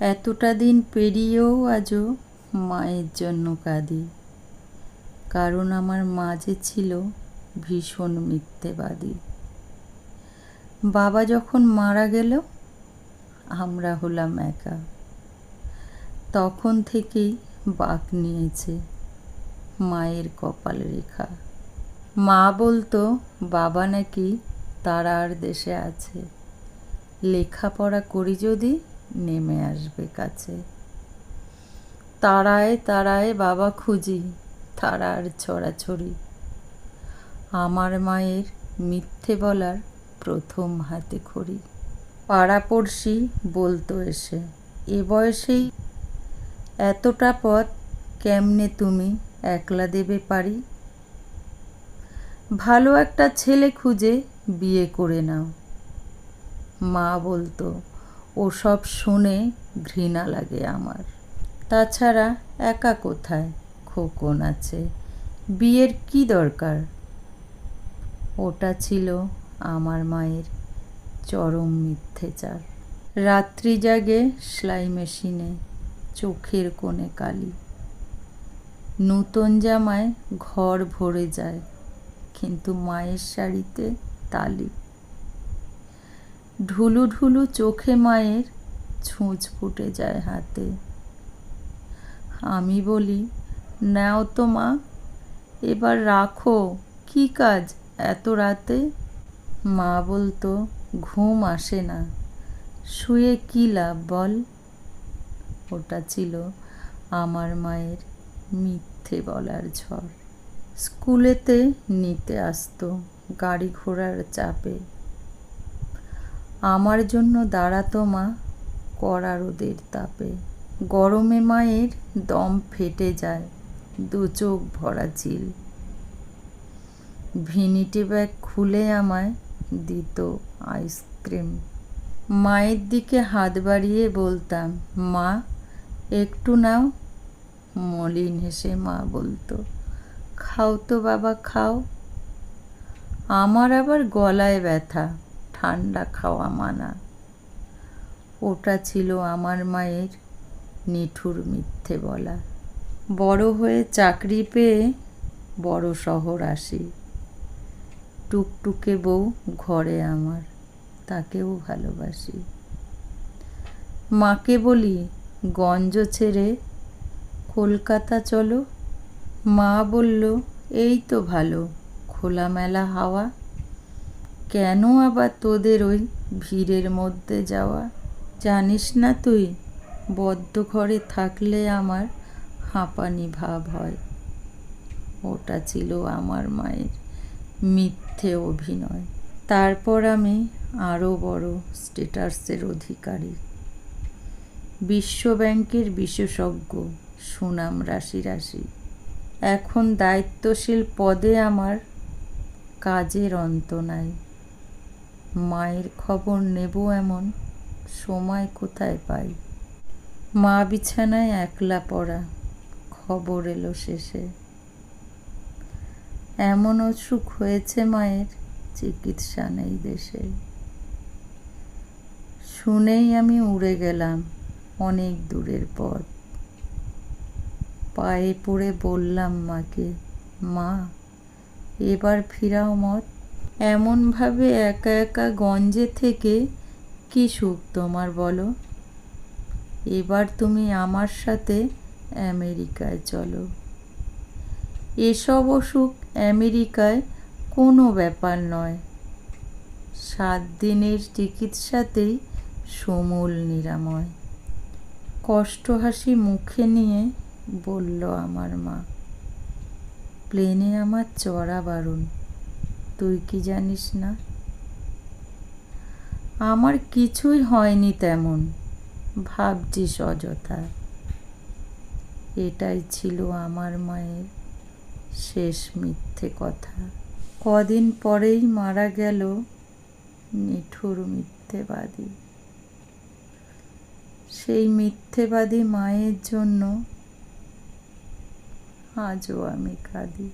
এতটা দিন পেরিয়েও আজও মায়ের জন্য কাঁদি। কারণ আমার মাঝে ছিল ভীষণ মিথ্যেবাদী। বাবা যখন মারা গেল, আমরা হলাম একা। তখন থেকেই বাক নিয়েছে মায়ের কপাল রেখা। মা বলতো, বাবা নাকি তারার দেশে আছে। লেখাপড়া করি যদি নেমে আসবে কাছে। তারায় তারায় বাবা খুঁজি তারার ছড়াছড়ি। আমার মায়ের মিথ্যে বলার প্রথম হাতে খড়ি। পাড়াপড়শি বলতো এসে, এ বয়সেই এতটা পথ কেমনে তুমি একলা দেবে পারি? ভালো একটা ছেলে খুঁজে বিয়ে করে নাও। মা বলতো ওসব শুনে ঘৃণা লাগে আমার। তাছাড়া একা কোথায় খোকন আছে? বিয়ের কি দরকার? ওটা ছিল আমার মায়ের চরম মিথ্যেচার। রাত্রি জাগে সেলাই মেশিনে, চোখের কোণে কালি। নূতন জামায় ঘর ভরে যায়, কিন্তু মায়ের শাড়িতে তালি। ঢুলু ঢুলু চোখে মায়ের ছুঁচ ফুটে যায় হাতে। আমি বলি, নাও তো মা, এবার রাখো, কি কাজ এত রাতে? মা বলতো, ঘুম আসে না, শুয়ে কী লাভ বল? ওটা ছিল আমার মায়ের মিথ্যে বলার ঝড়। স্কুলেতে নিতে আসতো গাড়ি ঘোড়ার চাপে। আমার জন্য দাঁড়াতো মা, কড়া রোদের তাপে। গরমে মায়ের দম ফেটে যায়, দু চোখ ভরা চিল ভিনিটি ব্যাগ খুলে আমায় দিত আইসক্রিম। মায়ের দিকে হাত বাড়িয়ে বলতাম, মা, একটু নাও। মলিন হেসে মা বলতো, খাও তো বাবা, খাও। আমার আবার গলায় ব্যথা ঠান্ডা খাওয়া মানা। ওটা ছিল আমার মায়ের নিঠুর মিথ্যে বলা। বড় হয়ে চাকরি পেয়ে বড় শহর আসি। টুকটুকে বউ ঘরে আমার, তাকেও ভালোবাসি। মাকে বলি, গঞ্জ ছেড়ে কলকাতা চলো। মা বলল, এই তো ভালো, খোলামেলা হাওয়া। কেন আবার তোদের ওই ভিড়ের মধ্যে যাওয়া? জানিস না তুই, বদ্ধ ঘরে থাকলে আমার হাঁপানি ভাব হয়। ওটা ছিল আমার মায়ের মিথ্যে অভিনয়। তারপর আমি আরও বড় স্টেটাসের অধিকারী। বিশ্ব ব্যাংকের বিশেষজ্ঞ সুনাম রাশি রাশি। এখন দায়িত্বশীল পদে আমার কাজের অন্ত নাই। মায়ের খবর নেব এমন সময় কোথায় পাই? মা বিছানায় একলা পড়া, খবর এলো শেষে। এমন অসুখ হয়েছে মায়ের, চিকিৎসা নেই দেশে। শুনেই আমি উড়ে গেলাম অনেক দূরের পথ। পায়ে পড়ে বললাম মাকে, মা, এবার ফিরাও মত এমনভাবে একা একা গঞ্জে থেকে কি সুখ তোমার বলো? এবার তুমি আমার সাথে আমেরিকায় চলো। এসব অসুখ আমেরিকায় কোনো ব্যাপার নয়। সাত দিনের চিকিৎসাতেই সমূল নিরাময়। কষ্ট হাসি মুখে নিয়ে বলল আমার মা, প্লেনে আমার চড়া বারণ তুই কি জানিস না? আমার কিছুই হয়নি তেমন, ভাবছিস অযথা। এটাই ছিল আমার মায়ের শেষ মিথ্যে কথা। কদিন পরেই মারা গেল নিঠুর মিথ্যেবাদী। সেই মিথ্যেবাদী মায়ের জন্য আজও আমি কাঁদি।